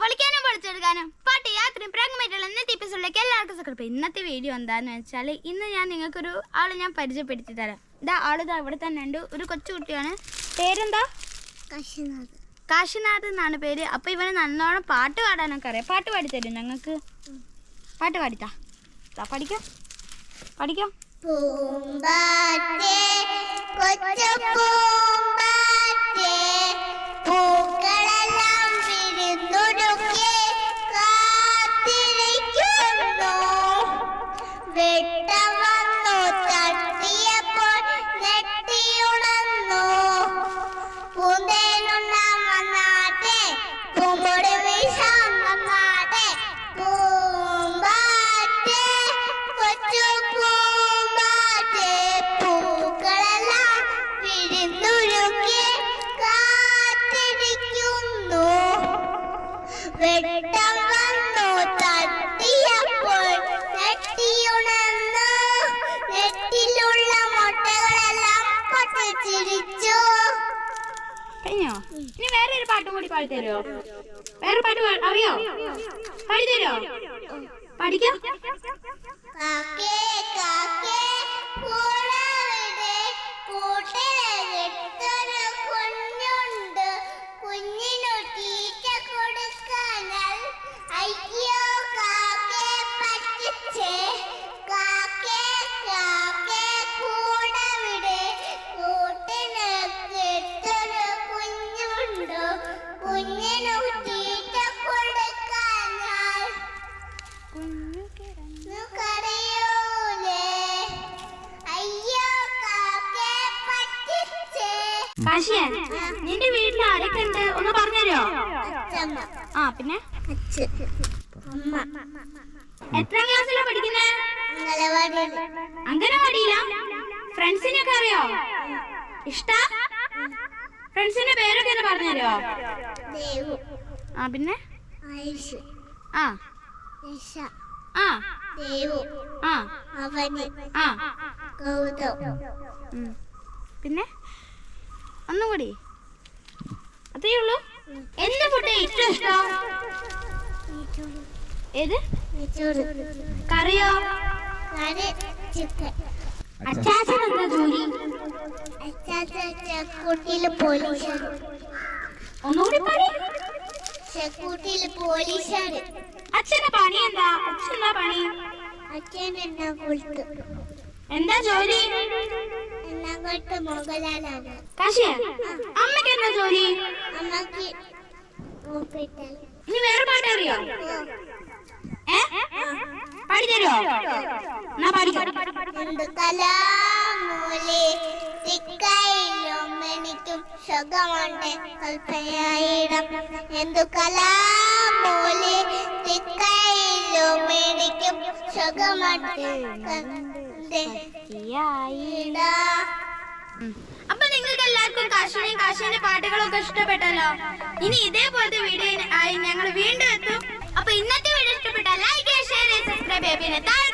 പൊളിക്കാനും പൊളിച്ചെടുക്കാനും പാട്ട് യാത്രയും പ്രാഗ്മായിട്ടുള്ള ഇന്നത്തെ എപ്പിസോഡിലേക്ക് എല്ലാവർക്കും സക്കടപ്പ് ഇന്നത്തെ വീഡിയോ എന്താന്ന് വെച്ചാൽ ഇന്ന് ഞാൻ നിങ്ങൾക്കൊരു ആളെ ഞാൻ പരിചയപ്പെടുത്തി തരാം. ഇതാ ആളിതാ ഇവിടെ തന്നെ ഉണ്ട്. ഒരു കൊച്ചുകുട്ടിയാണ്. പേരെന്താ? കാശിനാഥ്. കാശിനാഥ് എന്നാണ് പേര്. അപ്പൊ ഇവന് നല്ലോണം പാട്ട് പാടാനൊക്കെ അറിയാം. പാട്ട് പാടിത്തരും ഞങ്ങൾക്ക്. പാട്ട് പാടിത്താ. പഠിക്കാം. പഠിക്കാം. പൂമ്പാറ്റേ കൊച്ചു വെട്ടം വന്നു തട്ടിയപ്പോൾ നെട്ടിയുണർന്നു നെറ്റിലുള്ള മുട്ടകളെല്ലാം പൊട്ടിച്ചിരിച്ചു കഴിഞ്ഞോ? ഇനി വേറെ ഒരു പാട്ടും കൂടി പാടിത്തരുമോ വേറെ പാട്ട് അറിയോ? പാടിത്തരുമോ പഠിക്കാം കാക്കേ കാക്കേ. പറ്റിച്ചേ നിന്റെ വീട്ടിൽ ആരൊക്കെ ഉണ്ട് ഒന്ന് പറഞ്ഞുതരോ ആ പിന്നെ? എത്രാം ക്ലാസ്സിലാ പഠിക്കുന്നേ? അംഗനവാടിയിൽ അങ്കനവാടിയിലാ ഫ്രണ്ട്സിനൊക്കെ അറിയോ? ഇഷ്ട? ഫ്രണ്ട്സിന്റെ പേരൊക്കെ ഒന്ന് പറഞ്ഞുതരോ ആ പിന്നെ? ആ. ആ. ദേവു. ആ. അവന്. ആ. ഗൗതം. പിന്നെ? ഒന്നും കൂടി. അതേ ഉള്ളൂ. എന്റെ ഫുഡ് ഏറ്റവും ഇഷ്ടം? ഏത്? കറിയോ? അച്ചാച്ചൻ എന്താ ജോലി? ഒന്നുകൂടി പണി ചക്കൂട്ടിയിൽ പോലീസാണ്. അച്ഛന്റെ പണി എന്താ? അച്ഛൻ എന്താ പണി? അച്ഛൻ എന്നാ എന്താ ജോലി? കൊണ്ട് മോഹൻലാലാണ് എന്താ ജോലി? അമ്മയ്ക്ക് നീ വേറെ പാട്ട് അറിയോ? ഏ? പാടി തരുമോ എന്നാ എനിക്കും സുഖമുണ്ട്. കൽപ്പനയായിടം എന്തു കലാമൂലി? തിക്കയിലും എനിക്കും സുഖമുണ്ട്. ഈയായിടാ. അപ്പൊ നിങ്ങൾക്ക് എല്ലാവർക്കും കാശിനെയും കാശിന്റെ പാട്ടുകളൊക്കെ ഇഷ്ടപ്പെട്ടല്ലോ? ഇനി ഇതേപോലത്തെ വീഡിയോ ആയി ഞങ്ങൾ വീണ്ടും എത്തും. അപ്പൊ ഇന്നത്തെ വീഡിയോ ഇഷ്ടപ്പെട്ടാൽ ലൈക്ക് ഷെയർ സബ്സ്ക്രൈബ് ചെയ്യാം. പിന്നെ താഴെ